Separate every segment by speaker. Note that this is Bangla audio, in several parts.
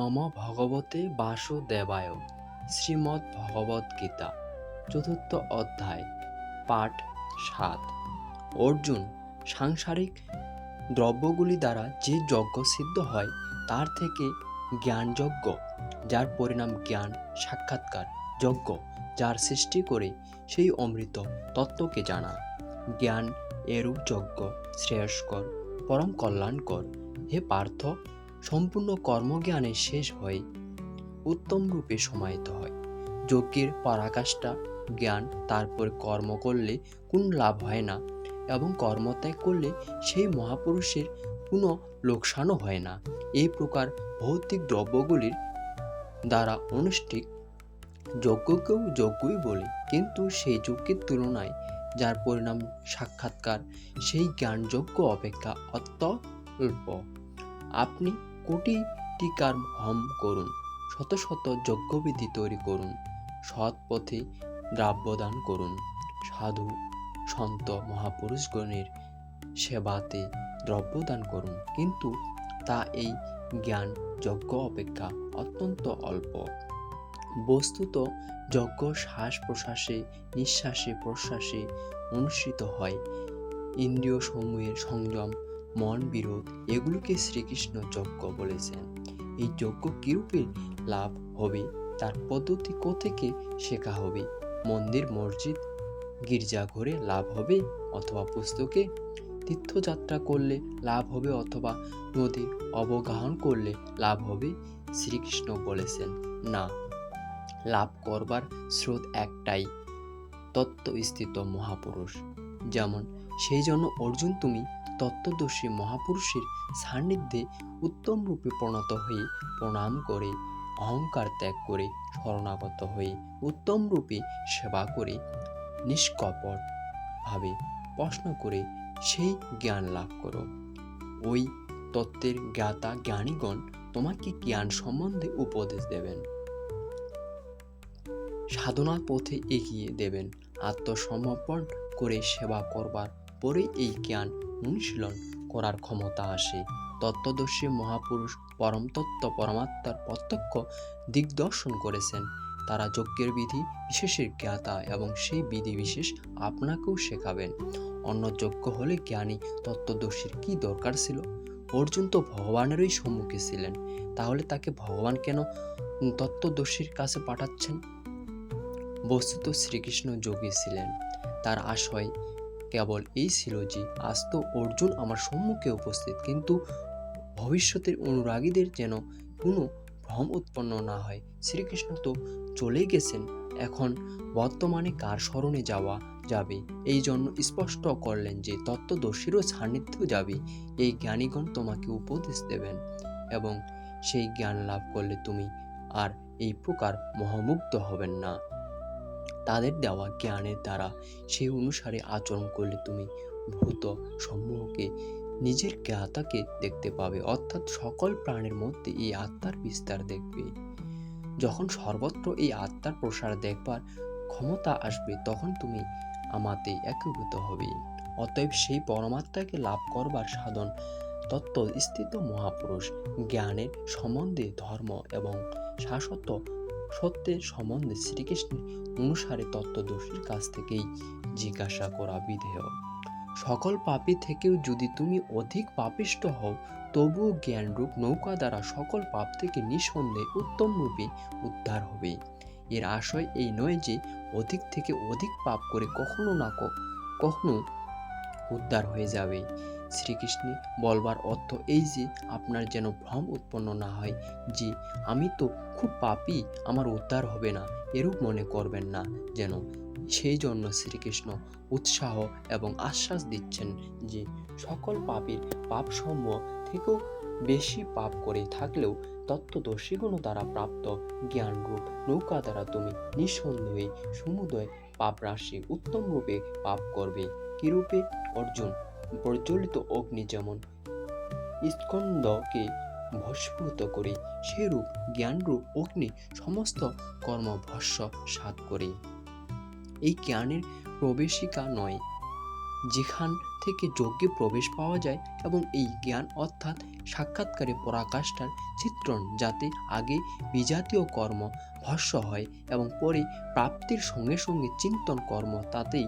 Speaker 1: নম ভগবতে বাসুদেবায় শ্রীমদ্ ভগবদ গীতা, চতুর্থ অধ্যায়, পাঠ সাত। অর্জুন সাংসারিক দ্রব্যগুলি দ্বারা যে যজ্ঞ সিদ্ধ হয়, তার থেকে জ্ঞানযজ্ঞ, যার পরিণাম জ্ঞান, সাক্ষাৎকার, যজ্ঞ, যার সৃষ্টি করে সেই অমৃত তত্ত্বকে জানা। জ্ঞান এরূপ যজ্ঞ, শ্রেয়স্কর, পরম কল্যাণকর। হে পার্থ সম্পূর্ণ কর্মজ্ঞানে শেষ হয়ে। উত্তম রূপে সমাহিত হয়। যজ্ঞের পরাকাষ্ঠা, জ্ঞান তারপর কর্ম করলে কোনো লাভ হয় না এবং কর্মত্যাগ করলে সেই মহাপুরুষের কোনো লোকসানও হয় না। এই প্রকার ভৌতিক দ্রব্যগুলির দ্বারা অনুষ্ঠিত যজ্ঞকেও যজ্ঞই বলে। কিন্তু সেই যজ্ঞের তুলনায় যার পরিণাম সাক্ষাৎকার, সেই জ্ঞানযজ্ঞ অপেক্ষা অত্যল্প। আপনি কোটি টিকার হম করুন, শত শত যজ্ঞবিধি তৈরি করুন, সৎ পথে দ্রাব্যদান করুন। সাধু, সন্ত, মহাপুরুষগণের সেবাতে দ্রব্যদান করুন। কিন্তু তা এই জ্ঞান যজ্ঞ অপেক্ষা অত্যন্ত অল্প। বস্তুত যজ্ঞ শ্বাস প্রশ্বাসে, নিঃশ্বাসে, প্রশ্বাসে অনুষ্ঠিত হয়। ইন্দ্রিয় সমূহের সংযম মন বিরোধ, এগুলোকে শ্রীকৃষ্ণ যজ্ঞ বলেছেন। এই যজ্ঞ কিরূপে লাভ হবে? তার পদ্ধতি কোথেকে শেখা হবে? মন্দির, মসজিদ, গির্জাঘরে লাভ হবে অথবা পুস্তকে? তীর্থযাত্রা করলে লাভ হবে অথবা নদীর অবগাহন করলে লাভ হবে? শ্রীকৃষ্ণ বলেছেন, না, লাভ করবার স্রোত একটাই, তত্ত্বস্থিত মহাপুরুষ। যেমন, সেই জন্য অর্জুন তুমি তত্ত্বদর্শী মহাপুরুষের সান্নিধ্যে উত্তম রূপে প্রণত হয়ে প্রণাম করে, অহংকার ত্যাগ করে শরণাগত হয়ে উত্তম রূপে সেবা করে নিষ্কপট ভাবে প্রশ্ন করে সেই জ্ঞান লাভ করো। ওই তত্ত্বের জ্ঞাতা জ্ঞানীগণ তোমাকে জ্ঞান সম্বন্ধে উপদেশ দেবেন। সাধনার পথে এগিয়ে দেবেন। আত্মসমর্পণ করে সেবা করবার পরে এই জ্ঞান অনুশীলন করার ক্ষমতা আসে। তত্ত্বদর্শী মহাপুরুষ পরম তত্ত্ব পরমাত্মার প্রত্যক্ষ দিগদর্শন করেছেন। তারা যজ্ঞের বিধি বিশেষের জ্ঞাতা এবং সেই বিধি বিশেষ আপনাকেও শেখাবেন। অন্য যজ্ঞ হলে জ্ঞানী তত্ত্বদর্শীর কি দরকার ছিল? অর্জুন তো ভগবানেরই সম্মুখে ছিলেন। তাহলে তাকে ভগবান কেন তত্ত্বদর্শীর কাছে পাঠাচ্ছেন? বস্তুত শ্রীকৃষ্ণ যোগী ছিলেন। তার আশয় কেবল এই ছিল যে, আজ তো অর্জুন আমার সম্মুখে উপস্থিত, কিন্তু ভবিষ্যতের অনুরাগীদের যেন কোনো ভ্রম উৎপন্ন না হয়। শ্রীকৃষ্ণ তো চলে গেছেন, এখন বর্তমানে কার স্মরণে যাওয়া যাবে? এই জন্য স্পষ্ট করলেন যে, তত্ত্বদর্শীরও সান্নিধ্য যাবে। এই জ্ঞানীগণ তোমাকে উপদেশ দেবেন এবং সেই জ্ঞান লাভ করলে তুমি আর এই প্রকার মহামুগ্ধ হবেন না। তাদের দেওয়া জ্ঞানের দ্বারা সেই অনুসারে আচরণ করলে তুমি ভূত সমূহকে নিজের জ্ঞাতাকে দেখতে পাবে। অর্থাৎ সকল প্রাণের মধ্যে এই আত্মার বিস্তার দেখবে। যখন সর্বত্র এই আত্মার প্রসার দেখবার ক্ষমতা আসবে, তখন তুমি আমাতে একীভূত হবে। অতএব সেই পরমাত্মাকে লাভ করবার সাধন তত্ত্ব স্থিত মহাপুরুষ জ্ঞানের সম্বন্ধে ধর্ম এবং শাশ্বত সত্যের সম্বন্ধে শ্রীকৃষ্ণের অনুসারে তত্ত্বদর্শীর কাছ থেকেই জিজ্ঞাসা করা বিধেয়। সকল পাপী থেকেও যদি তুমি অধিক পাপিষ্ট হও, তবুও জ্ঞানরূপ নৌকা দ্বারা সকল পাপ থেকে নিঃসন্দেহে উত্তম রূপে উদ্ধার হবে। এর আশয় এই নয় যে, অধিক থেকে অধিক পাপ করে কখনো না কখনো উদ্ধার হয়ে যাবে। শ্রীকৃষ্ণে বলবার অর্থ এই যে, আপনার যেন ভ্রম উৎপন্ন না হয়, যে আমি তো খুব পাপি, আমার উদ্ধার হবে না, এরূপ মনে করবেন না, যেন সেই জন্য শ্রীকৃষ্ণ উৎসাহ এবং আশ্বাস দিচ্ছেন যে সকল পাপীর পাপসমূহ থেকেও বেশি পাপ করে থাকলেও তত্ত্বদর্শীগুণ দ্বারা প্রাপ্ত জ্ঞানরূপ নৌকা দ্বারা তুমি নিঃসন্দেহে সমুদয় পাপ রাশি উত্তম রূপে পাপ করবে, কিরূপে অর্জুন? প্রজ্বলিত অগ্নি যেমন স্কন্দকে ভস্মীভূত করে, সেরূপ জ্ঞানরূপ অগ্নি সমস্ত কর্ম ভস্য সাত করে। এই জ্ঞানের প্রবেশিকা নয়, যেখান থেকে যজ্ঞে প্রবেশ পাওয়া যায় এবং এই জ্ঞান অর্থাৎ সাক্ষাৎকারে পরাকাষ্ঠার চিত্রণ, যাতে আগে বিজাতীয় কর্ম ভস্য হয় এবং পরে প্রাপ্তির সঙ্গে সঙ্গে চিন্তন কর্ম তাতেই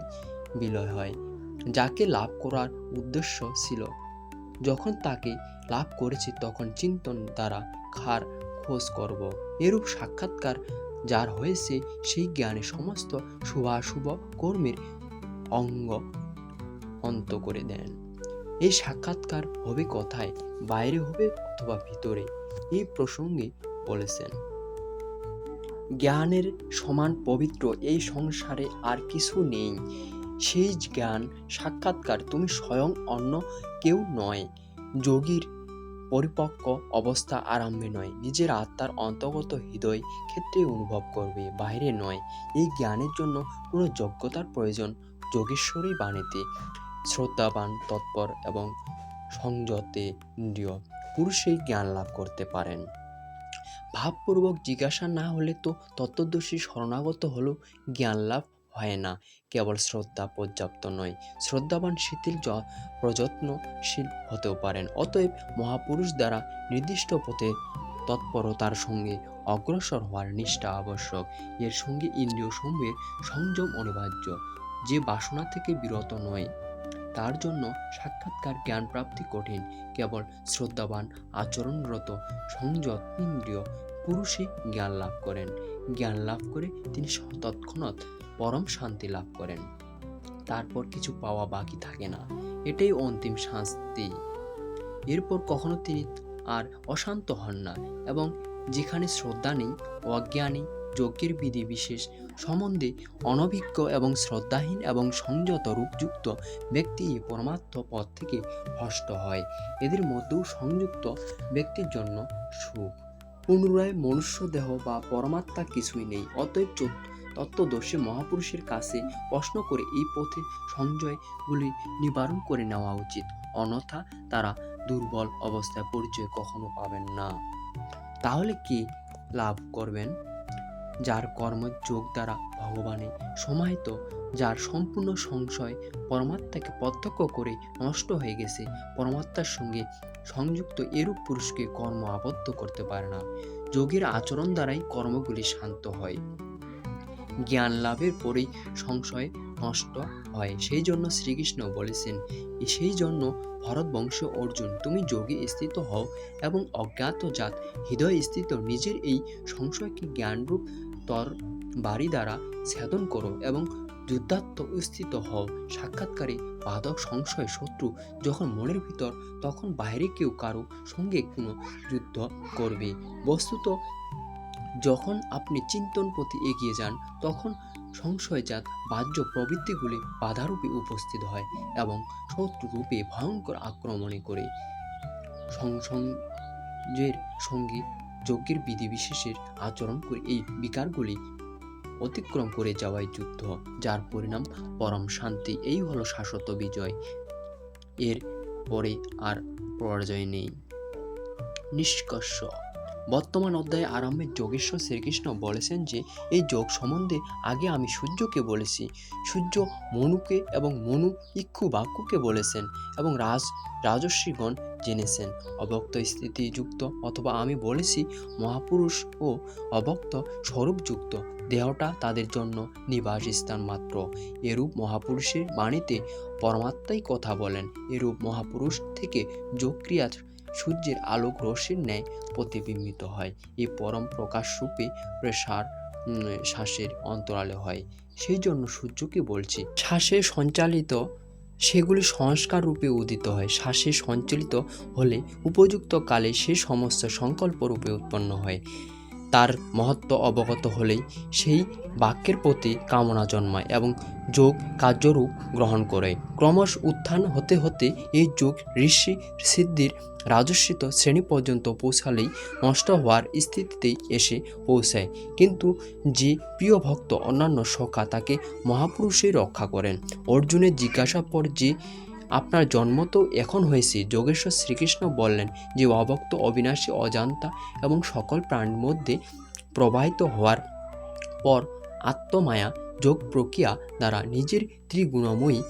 Speaker 1: বিলয় হয়। যাকে লাভ করার উদ্দেশ্য ছিল। যখন তাকে লাভ করেছি তখন চিন্তন দ্বারা খার খোঁজ করব। এরূপ সাক্ষাৎকার যার হয়েছে সেই জ্ঞানে সমস্ত শুভাশুভ কর্মের অঙ্গ অন্ত করে দেন। এই সাক্ষাৎকার হবে কথায়? বাইরে হবে অথবা ভিতরে? এই প্রসঙ্গে বলেছেন। জ্ঞানের সমান পবিত্র এই সংসারে আর কিছু নেই। সেই জ্ঞান সাক্ষাৎকার, তুমি স্বয়ং অন্য কেউ নয়। যোগীর পরিপক্ক অবস্থা আরম্ভে নয়। নিজের আত্মার অন্তর্গত হৃদয় ক্ষেত্রে অনুভব করবে বাইরে নয়। এই জ্ঞানের জন্য কোনো যোগ্যতার প্রয়োজন যোগেশ্বরী বাণীতে। শ্রদ্ধাবান, তৎপর এবং সংযতে ইন্দ্রিয় পুরুষই জ্ঞান লাভ করতে পারেন। ভাবপূর্বক জিজ্ঞাসা না হলে তো তত্ত্বদর্শী শরণাগত হলেও জ্ঞান লাভ হয় না, কেবল শ্রদ্ধা পর্যাপ্ত নয়। শ্রদ্ধাবান, শিথিল প্রযত্নশীল হতেও পারেন। অতএব মহাপুরুষ দ্বারা নির্দিষ্ট পথে তৎপরতার সঙ্গে অগ্রসর হওয়ার নিষ্ঠা আবশ্যক। এর সঙ্গে ইন্দ্রিয় সমূহের সংযম অনিবার্য। যে বাসনা থেকে বিরত নয়, তার জন্য সাক্ষাৎকার জ্ঞান প্রাপ্তি কঠিন। কেবল শ্রদ্ধাবান, আচরণরত, সংযত ইন্দ্রিয় পুরুষই জ্ঞান লাভ করেন। জ্ঞান লাভ করে তিনি তৎক্ষণাৎ পরম শান্তি লাভ করেন। তারপর কিছু পাওয়া বাকি থাকে না। এটাই অন্তিম শান্তি এরপর কখনো তিনি আর অশান্ত হন না এবং যেখানে শ্রদ্ধা নেই, অজ্ঞানী, যজ্ঞের বিধি বিশেষ, সম্বন্ধে অনভিজ্ঞ এবং শ্রদ্ধাহীন এবং সংযত রূপযুক্ত ব্যক্তি পরমাত্ম পথ থেকে ভ্রষ্ট হয়। এদের মধ্যেও সংযুক্ত ব্যক্তির জন্য সুখ। পুনরায় মনুষ্য দেহ বা পরমাত্মা কিছুই নেই, অতএব তত্ত্বদর্শী মহাপুরুষের কাছে প্রশ্ন করে এই পথে সংজয়গুলি নিবারণ করে নেওয়া উচিত। অন্যথা তারা দুর্বল অবস্থায় পরিচয় কখনো পাবেন না। তাহলে কি লাভ করবেন? যার কর্মযোগ দ্বারা ভগবানে সমাহিত, যার সম্পূর্ণ সংশয় পরমাত্মাকে প্রত্যক্ষ করে নষ্ট হয়ে গেছে, পরমাত্মার সঙ্গে সংযুক্ত এরূপ পুরুষকে কর্ম আবদ্ধ করতে পারে না। যোগের আচরণ দ্বারাই কর্মগুলি শান্ত হয়। জ্ঞান লাভের পরেই সংশয় নষ্ট হয়। সেই জন্য শ্রীকৃষ্ণ বলেছেন সেই জন্য ভরত বংশ অর্জুন, তুমি যোগে স্থিত হও এবং অজ্ঞাত জাত হৃদয় স্থিত নিজের এই সংশয়কে জ্ঞানরূপ তর বাড়ি দ্বারা ছেদন করো এবং যুদ্ধাত্ম স্থিত হও। সাক্ষাৎকারে বাধক সংশয় শত্রু যখন মনের ভিতর, তখন বাইরে কেউ কারও সঙ্গে কোনো যুদ্ধ করবে। বস্তুত, যখন আপনি চিন্তন প্রতি এগিয়ে যান, তখন সংশয়জাত বাহ্য প্রবৃত্তিগুলি বাধারূপে উপস্থিত হয় এবং শত্রুরূপে ভয়ঙ্কর আক্রমণে করে। সংসংযের সঙ্গে যজ্ঞের বিধিবিশেষের আচরণ করে এই বিকারগুলি অতিক্রম করে যাওয়াই যুদ্ধ, যার পরিণাম পরম শান্তি, এই হলো শাশ্বত বিজয়। এর পরে আর পরাজয় নেই। নিষ্কর্ষ। বর্তমান অধ্যায়ে আরম্ভে যোগেশ্বর শ্রীকৃষ্ণ বলেছেন যে, এই যোগ সম্বন্ধে আগে আমি সূর্যকে বলেছি। সূর্য মনুকে এবং মনু ইক্ষু বাক্যকে বলেছেন এবং রাজ রাজস্বীগণ জেনেছেন। অবক্ত স্থিতিযুক্ত অথবা আমি বলেছি মহাপুরুষ ও অবক্ত স্বরূপযুক্ত। দেহটা তাদের জন্য নিবাস স্থান মাত্র। এরূপ মহাপুরুষের বাণীতে পরমাত্মাই কথা বলেন। এরূপ মহাপুরুষ থেকে যোগক্রিয়া সূর্যের আলোক রশ্মির ন্যায় প্রতিবিম্বিত হয়। এই পরম প্রকাশ রূপে প্রেসার শ্বাসের অন্তরালে হয়। সেই জন্য সূর্যকে বলছি, শ্বাসে সঞ্চালিত সেগুলি সংস্কার রূপে উদিত হয়। শ্বাসে সঞ্চালিত হলে উপযুক্ত কালে সে সমস্ত সংকল্প রূপে উৎপন্ন হয়। তার মহত্ব অবগত হলেই সেই বাক্যের প্রতি কামনা জন্মায় এবং যোগ কার্যরূপ গ্রহণ করে। ক্রমশ উত্থান হতে হতে এই যোগ ঋষি সিদ্ধির রাজস্বিত শ্রেণি পর্যন্ত পৌঁছালেই নষ্ট হওয়ার স্থিতিতেই এসে পৌঁছায়। কিন্তু যে প্রিয় ভক্ত অন্যান্য সখা তাকে মহাপুরুষই রক্ষা করেন। অর্জুনের জিজ্ঞাসার পর যে আপনার জন্ম তো এখন হয়েছে। যোগেশ্বর শ্রীকৃষ্ণ বললেন যে অবক্ত অবিনাশী, অজান্তা এবং সকল প্রাণীর মধ্যে প্রবাহিত হওয়ার পর আত্মমায়া, যোগ প্রক্রিয়া দ্বারা নিজের ত্রিগুণময়ী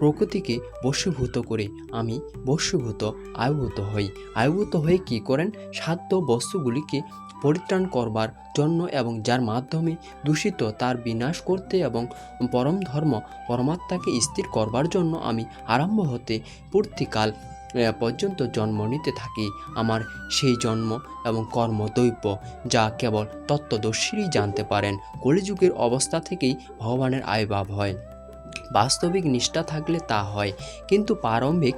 Speaker 1: প্রকৃতিকে বশীভূত করে। আমি বশীভূত, আয়ভূত হই। আয়ভূত হয়ে কি করেন? সাধ্য বস্তুগুলিকে পরিত্রাণ করবার জন্য এবং যার মাধ্যমে দূষিত, তার বিনাশ করতে এবং পরম ধর্ম, পরমাত্মাকে স্থির করবার জন্য আমি আরম্ভ হতে পূর্তিকাল পর্যন্ত জন্ম নিতে থাকি। আমার সেই জন্ম এবং কর্ম দৈব্য যা কেবল তত্ত্বদর্শীরই জানতে পারেন। কলিযুগের অবস্থা থেকেই ভগবানের আবির্ভাব হয়। বাস্তবিক নিষ্ঠা থাকলে তা হয়। কিন্তু প্রারম্ভিক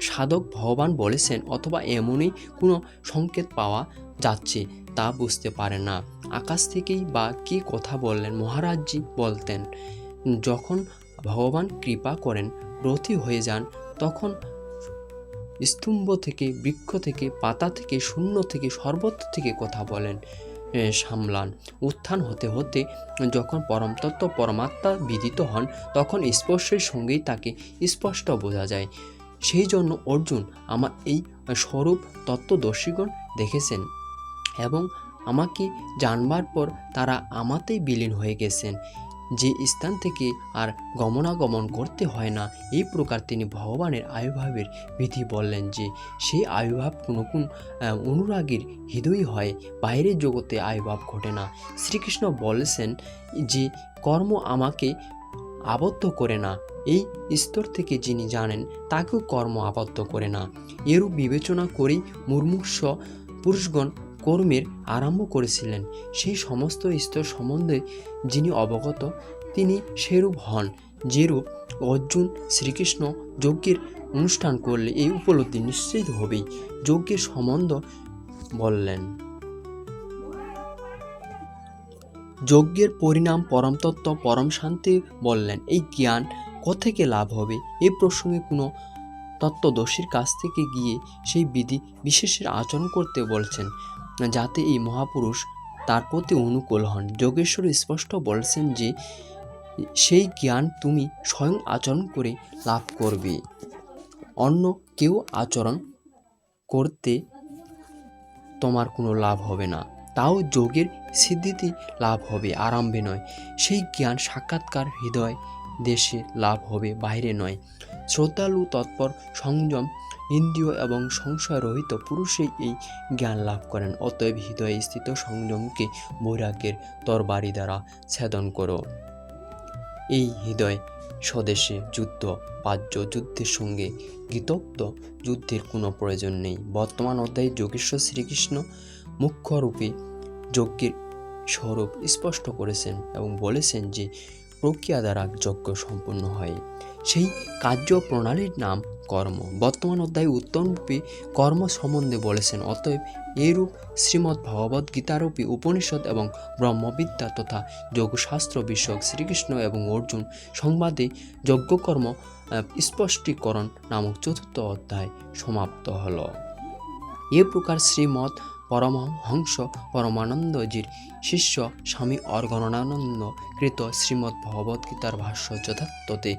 Speaker 1: সাধক ভগবান বলেছেন অথবা এমনই কোনো সংকেত পাওয়া যাচ্ছে তা বুঝতে পারে না। আকাশ থেকেই বা কী কথা বললেন মহারাজজি বলতেন, যখন ভগবান কৃপা করেন, রথি হয়ে যান, তখন স্তম্ভ থেকে, বৃক্ষ থেকে, পাতা থেকে, শূন্য থেকে, সর্বত্র থেকে কথা বলেন। সামলান। উত্থান হতে হতে যখন পরমতত্ত্ব, পরমাত্মা বিদিত হন, তখন স্পর্শের সঙ্গেই তাকে স্পষ্ট বোঝা যায়। সেই জন্য অর্জুন আমার এই স্বরূপ তত্ত্বদর্শীগণ দেখেছেন এবং আমাকে জানবার পর তারা আমাতেই বিলীন হয়ে গেছেন। যে স্থান থেকে আর গমনাগমন করতে হয় না, এই প্রকার তিনি ভগবানের আবির্ভাবের বিধি বললেন যে সেই আবির্ভাব কোনো কোন অনুরাগীর হৃদয় হয়, বাইরের জগতে আবির্ভাব ঘটে না। শ্রীকৃষ্ণ বলেছেন যে, কর্ম আমাকে আবদ্ধ করে না, এই স্তর থেকে যিনি জানেন, তাকেও কর্ম আবদ্ধ করে না। এরূপ বিবেচনা করেই মুর্মুষ পুরুষগণ কর্মের আরম্ভ করেছিলেন। সেই সমস্ত স্তর সম্বন্ধে যিনি অবগত, তিনি সেরূপ হন যেরূপ অর্জুন শ্রীকৃষ্ণ যজ্ঞের অনুষ্ঠান করলে এই উপলব্ধি নিশ্চিত হবেই, যজ্ঞের সম্বন্ধ বললেন। যজ্ঞের পরিণাম পরমতত্ত্ব, পরম শান্তি বললেন। এই জ্ঞান কোথেকে লাভ হবে? এই প্রসঙ্গে কোনো তত্ত্বদর্শীর কাছ থেকে গিয়ে সেই বিধি বিশেষের আচরণ করতে বলছেন। যাতে এই মহাপুরুষ তার প্রতি অনুকূল হন। যোগেশ্বর স্পষ্ট বলছেন যে, সেই জ্ঞান তুমি স্বয়ং আচরণ করে লাভ করবে। অন্য কেউ আচরণ করতে তোমার কোনো লাভ হবে না। তাও যোগের সিদ্ধিতে লাভ হবে, আরম্ভে নয়। সেই জ্ঞান সাক্ষাৎকার হৃদয় দেশে লাভ হবে, বাইরে নয়। শ্রদ্ধালু তৎপর সংযম ইন্দ্রিয় এবং সংশয় রহিত পুরুষই এই জ্ঞান লাভ করেন। অতএব হৃদয়ে স্থিত সংযমকে বৈরাগ্যের তরবারি দ্বারা ছেদন করো। এই হৃদয় স্বদেশে যুদ্ধ, বাহ্য যুদ্ধের সঙ্গে গীতোক্ত, যুদ্ধের কোনো প্রয়োজন নেই। বর্তমান অধ্যায়ে যোগেশ্বর শ্রীকৃষ্ণ মুখ্যরূপে যজ্ঞের স্বরূপ স্পষ্ট করেছেন এবং বলেছেন যে প্রক্রিয়া দ্বারা যজ্ঞ সম্পূর্ণ হয়। সেই কার্য প্রণালীর নাম কর্ম। বর্তমান অধ্যায়ে উত্তমরূপে কর্ম সম্বন্ধে বলেছেন, অতএব এরূপ শ্রীমদ্ ভগবদ্ গীতারূপী উপনিষদ এবং ব্রহ্মবিদ্যা তথা যোগশাস্ত্র বিষয়ক শ্রীকৃষ্ণ এবং অর্জুন সংবাদে যজ্ঞকর্ম স্পষ্টীকরণ নামক চতুর্থ অধ্যায় সমাপ্ত হল। এ প্রকার শ্রীমৎ পরমহংস পরমানন্দজির শিষ্য স্বামী অর্গণানন্দ কৃত শ্রীমদ্ ভগবদ্গীতার ভাষ্য যথার্থতে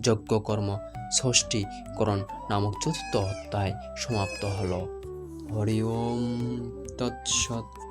Speaker 1: যজ্ঞকর্ম ষষ্ঠীকরণ নামক চতুর্থ অধ্যায় সমাপ্ত হল। হরি ওম তৎসৎ